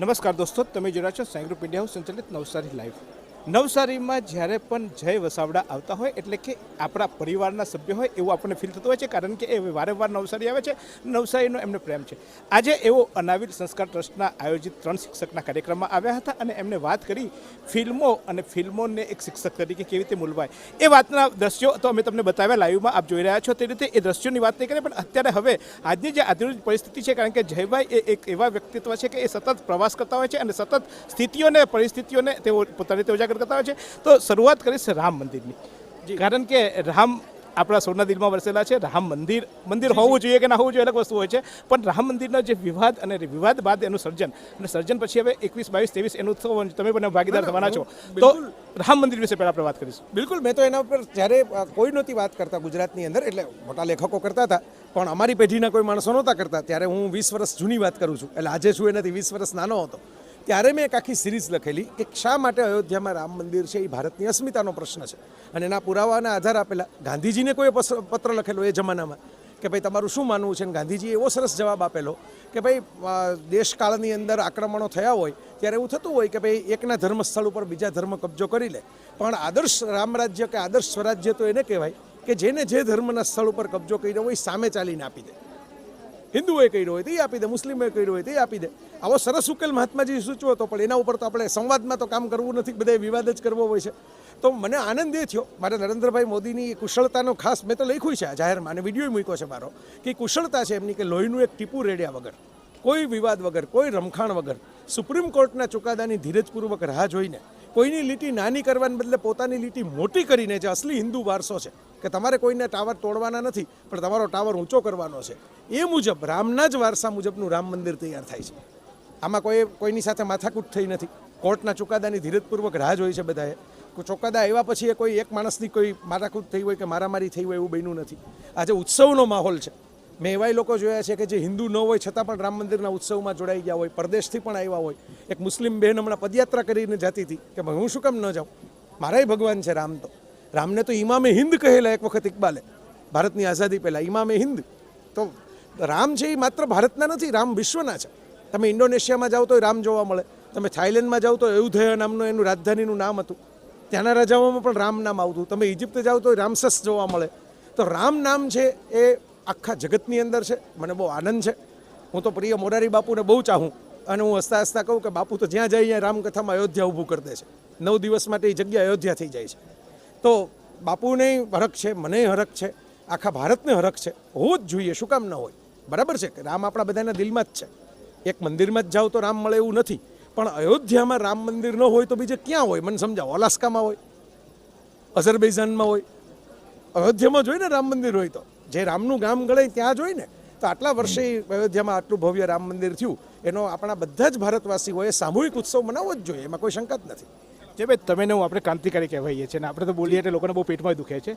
નમસ્કાર દોસ્તો તમે જોડા છો સાંગ્રુપ ઇન્ડિયા હાઉસ સંચાલિત નવસારી લાઈવ નવસારીમાં જ્યારે પણ જય વસાવડા આવતા હોય, એટલે કે આપણા પરિવારના સભ્ય હોય, એવું આપણને ફીલ થતું હોય છે, કારણ કે એ વારંવાર નવસારી આવે છે. નવસારીનો એમને પ્રેમ છે. આજે એવો અનાવિલ સંસ્કાર ટ્રસ્ટના આયોજિત ત્રણ શિક્ષકના કાર્યક્રમમાં આવ્યા હતા અને એમને વાત કરી ફિલ્મો અને ફિલ્મોને એક શિક્ષક તરીકે કેવી રીતે મૂલવાય. એ વાતના દ્રશ્યો તો અમે તમને બતાવ્યા, લાઈવમાં આપ જોઈ રહ્યા છો તે રીતે. એ દ્રશ્યોની વાત નહીં કરીએ, પણ અત્યારે હવે આજની જે આધુનિક પરિસ્થિતિ છે, કારણ કે જયભાઈ એ એક એવા વ્યક્તિત્વ છે કે એ સતત પ્રવાસ કરતા હોય છે અને સતત સ્થિતિઓને, પરિસ્થિતિઓને તેઓ પોતાની રીતે ઉજાગર કરતા છે? તો શરૂઆત કરીશ રામ મંદિરની. કારણ કે રામ આપણા સૌના દિલમાં વરસેલા છે. રામ મંદિર મંદિર હોવું જોઈએ કે ના હોવું જોઈએ અલગ વસ્તુ હોય છે. પણ રામ મંદિરનો જે વિવાદ અને વિવાદ બાદ એનું સર્જન અને સર્જન પછી હવે એકવીસ બાવીસ ત્રેવીસ એનું ઉત્સવ તમે પણ ભાગીદાર થવાના છો. તો રામ મંદિર વિશે પહેલા આપણે વાત કરીશું. બિલકુલ મેં તો એના ઉપર જ્યારે કોઈ નહોતી વાત કરતા ગુજરાતની અંદર એટલે મોટા લેખકો કરતા હતા પણ અમારી પેઢીના કોઈ માણસો નહોતા કરતા. ત્યારે હું વીસ વર્ષ જૂની વાત કરું છું. એટલે આજે છું એનાથી વીસ વર્ષ નાનો હતો. ત્યારે મેં એક આખી સિરીઝ લખેલી કે શા માટે અયોધ્યામાં રામ મંદિર છે એ ભારતની અસ્મિતાનો પ્રશ્ન છે. અને એના પુરાવાના આધાર આપેલા ગાંધીજીને કોઈ પત્ર લખેલો એ જમાનામાં કે ભાઈ તમારું શું માનવું છે? ગાંધીજીએ એવો સરસ જવાબ આપેલો કે ભાઈ દેશકાળની અંદર આક્રમણો થયા હોય ત્યારે એવું થતું હોય કે ભાઈ એકના ધર્મસ્થળ ઉપર બીજા ધર્મ કબજો કરી લે. પણ આદર્શ રામરાજ્ય કે આદર્શ સ્વરાજ્ય તો એને કહેવાય કે જેને જે ધર્મના સ્થળ ઉપર કબજો કર્યો હોય સામે ચાલીને આપી દે. હિન્દુએ કર્યો હોય તે આપી દે મુસ્લિમે કર્યો હોય તે આપી દે. આવો સરસ ઉકેલ મહાત્માજી સૂચવો હતો, પણ એના ઉપર તો આપણે સંવાદમાં તો કામ કરવું નથી બધા વિવાદ જ કરવો હોય છે. તો મને આનંદ એ થયો, મારે નરેન્દ્રભાઈ મોદીની એ કુશળતાનો ખાસ, મેં તો લખ્યું છે આ જાહેરમાં, અને વીડિયો મૂક્યો છે મારો, કે કુશળતા છે એમની, કે લોહીનું એક ટીપું રેડ્યા વગર, કોઈ વિવાદ વગર, કોઈ રમખાણ વગર. સુપ્રીમ કોર્ટના ચુકાદાની ધીરજપૂર્વક રાહ જોઈને કોઈની લીટી નાની કરવાને બદલે પોતાની લીટી મોટી કરીને જે અસલી હિન્દુ વારસો છે, કે તમારે કોઈને ટાવર તોડવાના નથી, પણ તમારો ટાવર ઊંચો કરવાનો છે, એ મુજબ, રામના જ વારસા મુજબનું રામ મંદિર તૈયાર થાય છે. આમાં કોઈ, કોઈની સાથે માથાકૂટ થઈ નથી. કોર્ટના ચુકાદાની ધીરજપૂર્વક રાહ જોઈ છે બધાએ. ચોકાદા આવ્યા પછી એ કોઈ એક માણસની કોઈ માથાકૂટ થઈ હોય કે મારામારી થઈ હોય એવું બન્યું નથી. આજે ઉત્સવનો માહોલ છે. મેં એવાય લોકો જોયા છે કે જે હિન્દુ ન હોય, છતાં પણ રામ મંદિરના ઉત્સવમાં જોડાઈ ગયા હોય, પરદેશથી પણ આવ્યા હોય. એક મુસ્લિમ બહેન હમણાં પદયાત્રા કરીને જતી હતી કે હું શું કેમ ન જાઉં? મારાય ભગવાન છે રામ તો. રામને તો ઇમામે હિન્દ કહેલા એક વખત ઇકબાલે. ભારતની આઝાદી પહેલાં ઇમામે હિન્દ. તો રામ છે એ માત્ર ભારતના નથી, રામ વિશ્વના છે. તમે ઇન્ડોનેશિયામાં જાઓ તો રામ જોવા મળે. તમે થાઈલેન્ડમાં જાઓ તો અયુધ્યા નામનું એનું રાજધાનીનું નામ હતું. ત્યાંના રાજાઓમાં પણ રામ નામ આવતું. તમે ઇજિપ્ત જાઓ તો રામસસ જોવા મળે. તો રામ નામ છે એ આખા જગતની અંદર છે. મને બહુ આનંદ છે. હું તો પ્રિય મોરારી બાપુને બહુ ચાહું. અને હું હસતા હસતા કહું કે બાપુ તો જ્યાં જાય ત્યાં રામકથામાં અયોધ્યા ઊભું કરી દે છે. નવ દિવસ માટે એ જગ્યા અયોધ્યા થઈ જાય છે. તો બાપુને હરખ છે, મને હરખ છે, આખા ભારતને હરખ છે. હોવું જ જોઈએ, શું કામ ન હોય. બરાબર છે કે રામ આપણા બધાના દિલમાં જ છે. એક મંદિરમાં જ જાઓ તો રામ મળે એવું નથી. પણ અયોધ્યામાં રામ મંદિર ન હોય તો બીજે ક્યાં હોય? મને સમજાવો. અલાસ્કામાં હોય અઝરબૈઝાનમાં હોય. અયોધ્યામાં જોઈએ ને રામ મંદિર હોય તો. જે રામનું ગામ ગળે ત્યાં જોઈ ને તો આટલા વર્ષે અયોધ્યામાં આટલું ભવ્ય રામ મંદિર થયું એનો આપણા બધા જ ભારતવાસીઓએ સામૂહિક ઉત્સવ મનાવવો જ જોઈએ એમાં કોઈ શંકા જ નથી. જે ભાઈ તમે ને હું આપણે ક્રાંતિકારી કહેવાઈએ છીએ ને આપણે તો બોલીએ એટલે લોકોને બહુ પેટમાં દુખે છે.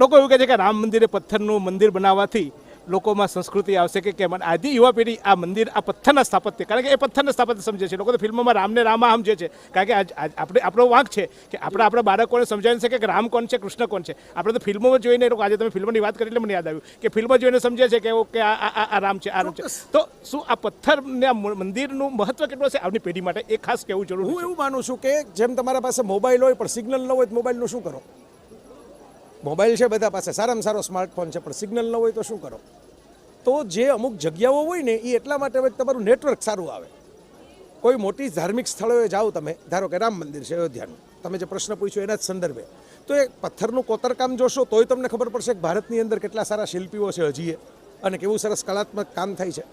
લોકો એવું કહે છે કે રામ મંદિરે પથ્થરનું મંદિર બનાવવાથી લોકોમાં સંસ્કૃતિ આવશે કે કેમ? આધી યુવા પેઢી આ મંદિર આ પથ્થરના સ્થાપત્ય કારણ કે એ પથ્થરના સ્થાપત્ય સમજે છે. લોકો તો ફિલ્મોમાં રામને રામા સમજે છે. કારણ કે આપણે આપણો વાંક છે કે આપણે આપણા બાળકોને સમજાવી શકે કે રામ કોણ છે કૃષ્ણ કોણ છે. આપણે તો ફિલ્મોમાં જોઈને એ લોકો આજે તમે ફિલ્મની વાત કરી એટલે મને યાદ આવ્યું કે ફિલ્મો જોઈને સમજે છે કે ઓકે આ આ- આ આ રામ છે આ રામ છે. તો શું આ પથ્થરના મંદિરનું મહત્વ કેટલું છે આપણી પેઢી માટે એ ખાસ કહેવું જરૂર હું એવું માનું છું કે જેમ તમારા પાસે મોબાઈલ હોય પણ સિગ્નલ ન હોય તો મોબાઈલનું શું કરો? મોબાઈલ છે બધા પાસે સારામાં સારો સ્માર્ટફોન છે પણ સિગ્નલ ન હોય તો શું કરો? તો જે અમુક જગ્યાઓ હોય ને એ એટલા માટે કે તમારું નેટવર્ક સારું આવે. કોઈ મોટી ધાર્મિક સ્થળોએ જાઓ તમે, ધારો કે રામ મંદિર છે અયોધ્યાનું, તમે જે પ્રશ્ન પૂછ્યો એના જ સંદર્ભે. તો એ પથ્થરનું કોતરકામ જોશો, તોય તમને ખબર પડશે કે ભારતની અંદર કેટલા સારા શિલ્પીઓ છે હજીએ, અને કેવું સરસ કલાત્મક કામ થાય છે.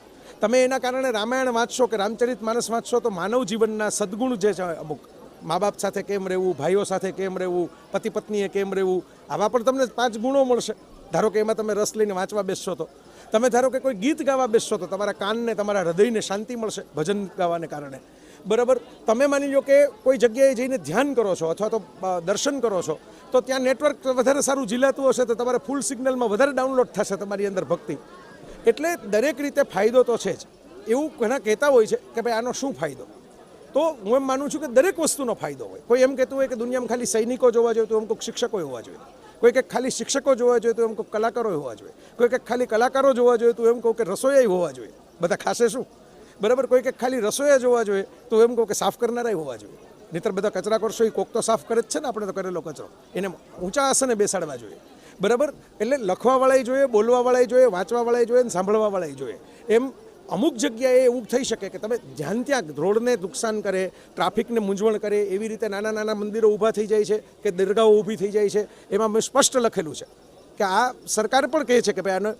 તમે એના કારણે રામાયણ વાંચશો કે રામચરિત માનસ વાંચશો, તો માનવ જીવનના સદગુણ જે છે અમુક મા બાપ સાથે કેમ રહેવું, ભાઈઓ સાથે કેમ રહેવું પતિ પત્નીએ કેમ રહેવું, આવા પણ તમને પાંચ ગુણો મળશે. ધારો કે એમાં તમે રસ લઈને વાંચવા બેસશો તો. તમે ધારો કે કોઈ ગીત ગાવા બેસશો તો તમારા કાનને, તમારા હૃદયને શાંતિ મળશે ભજન ગાવાને કારણે. બરાબર? તમે માની લો કે કોઈ જગ્યાએ જઈને ધ્યાન કરો છો અથવા તો દર્શન કરો છો, તો ત્યાં નેટવર્ક વધારે સારું ઝીલાતું હશે તો તમારે ફૂલ સિગ્નલમાં વધારે ડાઉનલોડ થશે તમારી અંદર ભક્તિ. એટલે દરેક રીતે ફાયદો તો છે જ. એવું ઘણા કહેતા હોય છે કે ભાઈ આનો શું ફાયદો? તો હું એમ માનું છું કે દરેક વસ્તુનો ફાયદો હોય. કોઈ એમ કહેતું હોય કે દુનિયામાં ખાલી સૈનિકો જોવા જોઈએ તો એમ કોઈ શિક્ષકો હોવા જોઈએ. કોઈ કંઈક ખાલી શિક્ષકો જોવા જોઈએ તો એમ કહું કલાકારો હોવા જોઈએ. કોઈ કંઈક ખાલી કલાકારો જોવા જોઈએ તો એમ કહું કે રસોઈયા હોવા જોઈએ. બધા ખાસે શું? બરાબર? કોઈ કંઈક ખાલી રસોઈયા જોવા જોઈએ તો એમ કહું કે સાફ કરનારાય હોવા જોઈએ. નહીતર બધા કચરા કરશો એ કોક તો સાફ કરે જ છે ને આપણે તો કરેલો કચરો. એને ઊંચા આસને બેસાડવા જોઈએ. બરાબર? એટલે લખવાવાળાએ જોઈએ બોલવાવાળાએ જોઈએ વાંચવાવાળાએ જોઈએ અને સાંભળવાવાળાએ જોઈએ. એમ અમુક જગ્યાએ એવું થઈ શકે કે તમે જ્યાં ત્યાં રોડને નુકસાન કરે, ટ્રાફિકને મૂંઝવણ કરે, એવી રીતે નાના નાના મંદિરો ઊભા થઈ જાય છે કે દરગાહો ઊભી થઈ જાય છે, એમાં મેં સ્પષ્ટ લખેલું છે કે આ સરકાર પણ કહે છે કે ભાઈ આને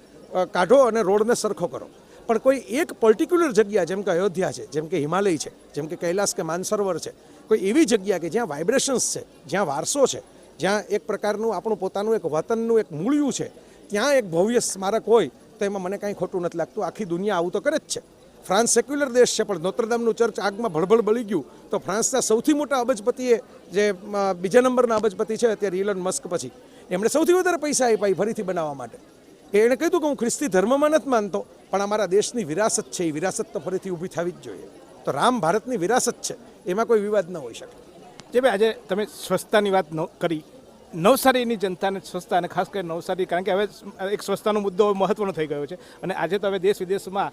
કાઢો અને રોડને સરખો કરો. પણ કોઈ એક પર્ટિક્યુલર જગ્યા, જેમ કે અયોધ્યા છે, જેમ કે હિમાલય છે, જેમ કે કૈલાસ કે માનસરોવર છે, કોઈ એવી જગ્યા કે જ્યાં વાઇબ્રેશન્સ છે, જ્યાં વારસો છે, જ્યાં એક પ્રકારનું આપણું પોતાનું એક વતનનું એક મૂળિયું છે, ત્યાં એક ભવ્ય સ્મારક હોય તો એમાં મને કાંઈ ખોટું નથી લાગતું. આખી દુનિયા આવું તો કરે જ છે. ફ્રાન્સ સેક્યુલર દેશ છે, પણ નોત્રદામનું ચર્ચ આગમાં ભળભળ બળી ગયું. તો ફ્રાન્સના સૌથી મોટા અબજપતિએ જે બીજા નંબરના અબજપતિ છે, અત્યારે ઇલન મસ્ક પછી, એમણે સૌથી વધારે પૈસા આપ્યા ફરીથી બનાવવા માટે. એણે કહ્યું કે હું ખ્રિસ્તી ધર્મમાં નથી માનતો, પણ અમારા દેશની વિરાસત છે એ વિરાસત તો ફરીથી ઊભી થવી જ જોઈએ. તો રામ ભારતની વિરાસત છે, એમાં કોઈ વિવાદ ન હોઈ શકે. જે ભાઈ આજે તમે સ્વચ્છતાની વાત ન- કરી નવસારીની જનતાને સ્વચ્છતા અને ખાસ કરીને નવસારી, કારણ કે હવે એક સ્વચ્છતાનો મુદ્દો મહત્વનો થઈ ગયો છે. અને આજે તો હવે દેશ વિદેશમાં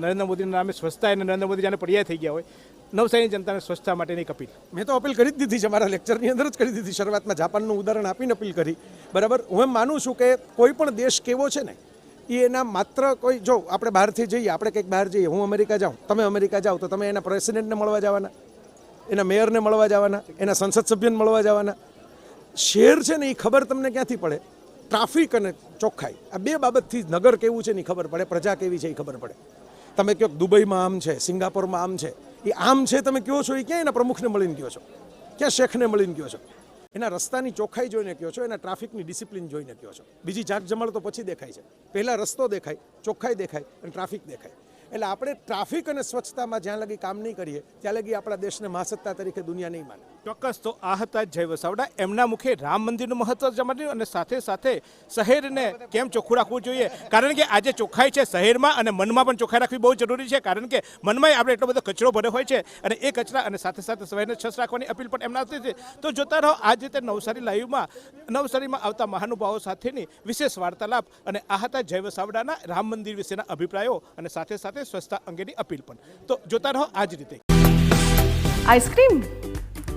નરેન્દ્ર મોદીના નામે સ્વચ્છતા અને નરેન્દ્ર મોદી જાણે પર્યાય થઈ ગયા હોય, નવસારીની જનતાને સ્વચ્છતા માટેની અપીલ. મેં તો અપીલ કરી જ દીધી છે, મારા લેક્ચરની અંદર જ કરી દીધી, શરૂઆતમાં જાપાનનું ઉદાહરણ આપીને અપીલ કરી. બરાબર? હું એમ માનું છું કે કોઈ પણ દેશ કેવો છે ને એ એના માત્ર કોઈ, જો આપણે બહારથી જઈએ, આપણે કંઈક બહાર જઈએ, હું અમેરિકા જાઉં, તમે અમેરિકા જાઓ, તો તમે એના પ્રેસિડેન્ટને મળવા જવાના, એના મેયરને મળવા જવાના, એના સંસદ સભ્યને મળવા જવાના શહેર છે ને એ ખબર તમને ક્યાંથી પડે? ટ્રાફિક અને ચોખ્ખાઈ. આ બે બાબતથી નગર કેવું છે ને એ ખબર પડે, પ્રજા કેવી છે એ ખબર પડે. તમે કહો દુબઈમાં આમ છે, સિંગાપોરમાં આમ છે, એ આમ છે તમે કહો છો, એ ક્યાં એના પ્રમુખને મળીને કહો છો? ક્યાં શેખને મળીને કહો છો? એના રસ્તાની ચોખ્ખાઈ જોઈને કહો છો, એના ટ્રાફિકની ડિસિપ્લિન જોઈને કહો છો? બીજી જાત જમણ તો પછી દેખાય છે. પહેલાં રસ્તો દેખાય, ચોખ્ખાઈ દેખાય અને ટ્રાફિક દેખાય. એટલે આપણે ટ્રાફિક અને સ્વચ્છતામાં જ્યાં લગી કામ નહીં કરીએ, ત્યાં લગી આપણા દેશને મહાસત્તા તરીકે દુનિયા નહીં માને. ચોક્કસ તો આ હતા જય વસાવડા એમના મુખે રામ મંદિરનું મહત્વ જમાડ્યું અને સાથે સાથે શહેરને કેમ ચોખ્ખું રાખવું જોઈએ? કારણ કે આજે ચોખ્ખાઈ છે શહેરમાં અને મનમાં પણ ચોખ્ખાઈ રાખવી બહુ જરૂરી છે. કારણ કે મનમાં આપણે એટલો બધો કચરો ભર્યો હોય છે અને એ કચરા અને સાથે સાથે શહેરને છસ રાખવાની અપીલ પણ એમના હતી તો જોતા રહો આજ રીતે નવસારી લાઈવમાં, નવસારીમાં આવતા મહાનુભાવો સાથેની વિશેષ વાર્તાલાપ અને આ હતા જય વસાવડાના રામ મંદિર વિશેના અભિપ્રાયો અને સાથે સાથે સ્વચ્છતા અંગેની અપીલ પણ. તો જોતા રહો, આ જ રીતે. આઈસ્ક્રીમ?